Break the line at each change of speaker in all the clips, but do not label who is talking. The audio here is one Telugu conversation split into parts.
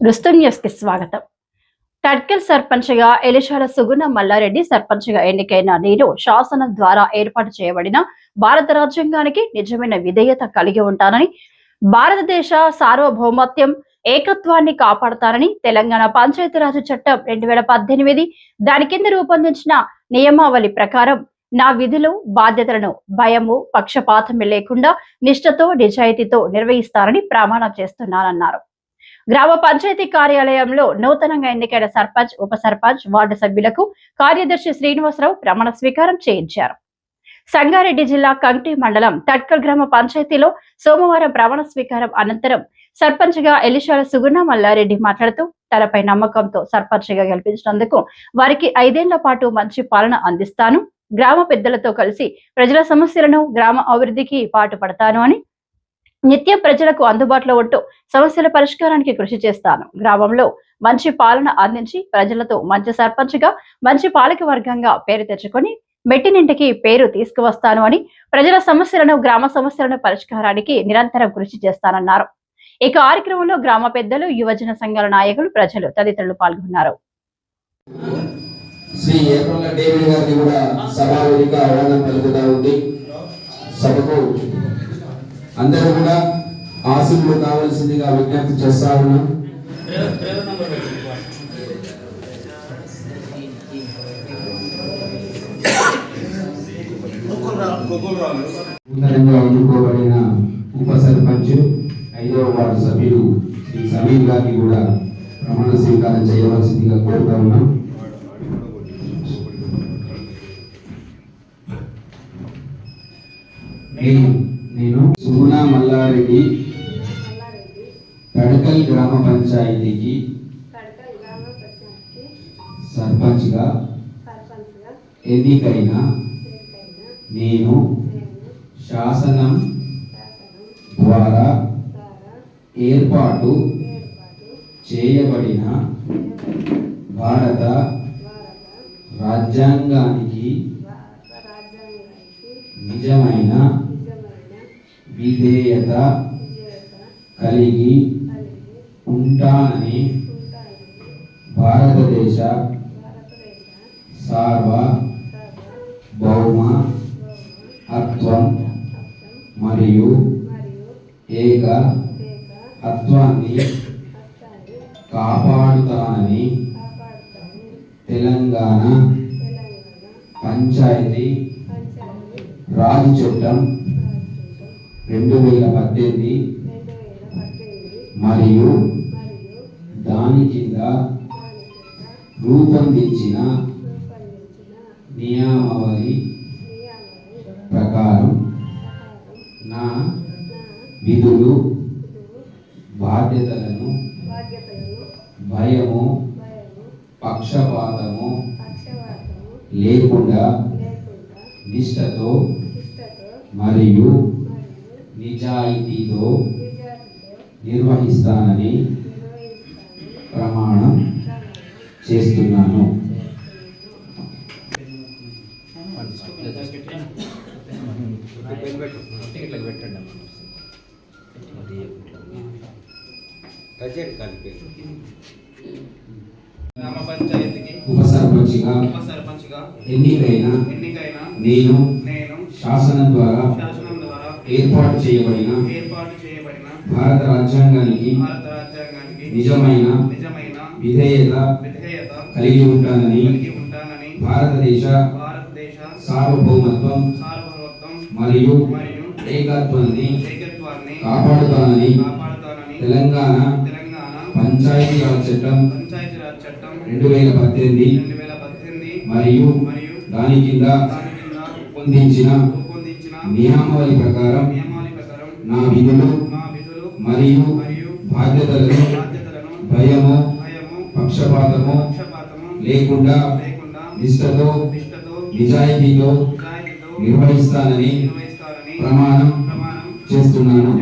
రుస్తుం న్యూస్కి స్వాగతం. టడ్కల్ సర్పంచ్గా ఎలిషాల సుగుణ మల్లారెడ్డి సర్పంచ్గా ఎన్నికైన నేను శాసనం ద్వారా ఏర్పాటు చేయబడిన భారత రాజ్యాంగానికి నిజమైన విధేయత కలిగి ఉంటానని భారతదేశ సార్వభౌమత్యం ఏకత్వాన్ని కాపాడతానని తెలంగాణ పంచాయతీరాజ్ చట్టం రెండు వేల పద్దెనిమిది దాని కింద రూపొందించిన నియమావళి ప్రకారం నా విధులు బాధ్యతలను భయము పక్షపాతం లేకుండా నిష్ఠతో నిజాయితీతో నిర్వహిస్తారని ప్రమాణం చేస్తున్నానన్నారు. గ్రామ పంచాయతీ కార్యాలయంలో నూతనంగా ఎన్నికైన సర్పంచ్ ఉప సర్పంచ్ వార్డు సభ్యులకు కార్యదర్శి శ్రీనివాసరావు ప్రమాణ స్వీకారం చేయించారు. సంగారెడ్డి జిల్లా కంటి మండలం తట్కల్ గ్రామ పంచాయతీలో సోమవారం ప్రమాణ స్వీకారం అనంతరం సర్పంచ్గా ఎలిశాల సుగుణ మల్లారెడ్డి మాట్లాడుతూ తనపై నమ్మకంతో సర్పంచ్గా గెలిపించినందుకు వారికి ఐదేళ్ళ పాటు మంచి పాలన అందిస్తాను గ్రామ పెద్దలతో కలిసి ప్రజల సమస్యలను గ్రామ అభివృద్ధికి పాటుపడతాను అని నిత్యం ప్రజలకు అందుబాటులో ఉంటూ సమస్యల పరిష్కారానికి కృషి చేస్తాను. గ్రామంలో మంచి పాలన అందించి ప్రజలతో మంచి సర్పంచ్గా మంచి పాలక వర్గంగా పేరు తెచ్చుకొని మెట్టినింటికి పేరు తీసుకువస్తాను అని ప్రజల సమస్యలను గ్రామ సమస్యలను పరిష్కారానికి నిరంతరం కృషి చేస్తానన్నారు. ఈ కార్యక్రమంలో గ్రామ పెద్దలు యువజన సంఘాల నాయకులు ప్రజలు తదితరులు పాల్గొన్నారు.
శ్రీ డేవిడ్ గారిని కూడా ఉంది. సభకు అందరూ కూడా ఆశీర్లు కావాల్సిందిగా విజ్ఞప్తి చేస్తా ఉన్నాం. ఎన్నుకోబడిన ఉప సర్పంచ్ ఐదవ వార్డు సభ్యులు శ్రీ సమీర్ గారికి కూడా ప్రమాణ స్వీకారం చేయవలసిందిగా కోరుతా ఉన్నాం. నేను నేను సుగుణ మల్లారెడ్డి గ్రామ పంచాయతీకి
కడకల్ గ్రామ పంచాయతీ
సర్పంచ్గా ఎన్నికైన నేను శాసనం ద్వారా ఏర్పాటు చేయబడిన భారత రాజ్యాంగానికి నిజమైన విధేయత కలిగి ఉంటానని భారతదేశ
సార్వభౌమ
అత్వం మరియు ఏక అత్వాన్ని కాపాడుతానని తెలంగాణ పంచాయతీ రాజ్ చట్టం రెండు వేల పద్దెనిమిది మరియు దాని కింద రూపొందించిన నియామావళి ప్రకారం నా విధులు బాధ్యతలను భయము పక్షపాతము లేకుండా మరియు
మరియు
నిజాయితీతో నిర్వహిస్తానని
నిర్వహిస్తాను
ప్రమాణం చేస్తున్నాను.
గ్రామ పంచాయతీకి
ఉప సర్పంచ్గా ఎన్నికైన నేను శాసనం ద్వారా ఏర్పాటు చేయబడిన
ఏర్పాటు చేయబడిన
భారత రాజ్యాంగానికి
భారత రాజ్యాంగానికి
నిజమైన
నిజమైన
విధేయత
విధేయత
కలిగి ఉంటానని
కలిగి ఉంటానని
భారతదేశ
భారతదేశ
సార్వభౌమత్వం
సార్వభౌమత్వం
మరియు
మరియు
ఏకత్వాన్ని
ఏకత్వాన్ని
కాపాడుతానని
కాపాడుతానని
తెలంగాణ
తెలంగాణ
పంచాయతీరాజ్ చట్టం
పంచాయతీరాజ్ చట్టం
రెండు వేల పద్దెనిమిది
రెండు వేల పద్దెనిమిది
మరియు
మరియు
దాని కింద
దాని కింద
రూపొందించిన నియమావళి ప్రకారం
నియమావళి ప్రకారం
నా విధులు
నా విధులు
మరియు
మరియు
బాధ్యతలను భయము
భయము
పక్షపాతము
పక్షపాతము
లేకుండా నిష్ఠతో
నిష్ఠతో
నిజాయితీతో నిర్వహిస్తానని
నిర్వహిస్తానని
ప్రమాణం
ప్రమాణం
చేస్తున్నాను.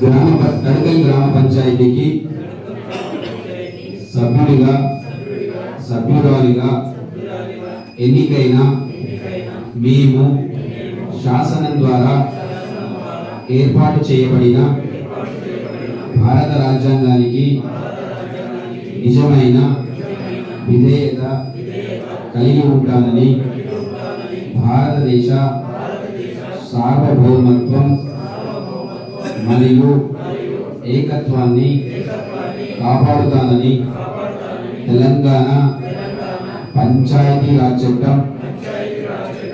గ్రామ తడకల్ గ్రామ పంచాయతీకి సభ్యుడిగా సభ్యురాలిగా ఎన్నికైన మేము శాసనం ద్వారా ఏర్పాటు చేయబడిన భారత రాజ్యాంగానికి నిజమైన విధేయత కలిగి ఉంటానని భారతదేశ సార్వభౌమత్వం మరియు ఏకత్వాన్ని కాపాడుతానని తెలంగాణ పంచాయతీ రాజ్ చట్టం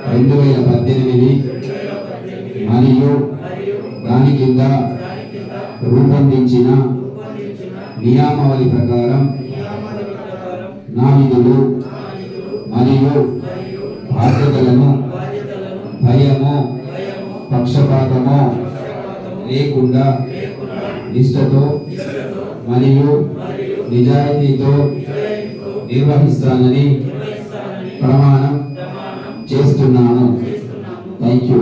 రెండు వేల పద్దెనిమిది మరియు దాని కింద రూపొందించిన నియామావళి ప్రకారం నా విధులు మరియు బాధ్యతలను భయము పక్షపాతము లేకుండా నిష్టతో మరియు నిజాయితీతో నిర్వహిస్తానని ప్రమాణం చేస్తున్నాను. Thank you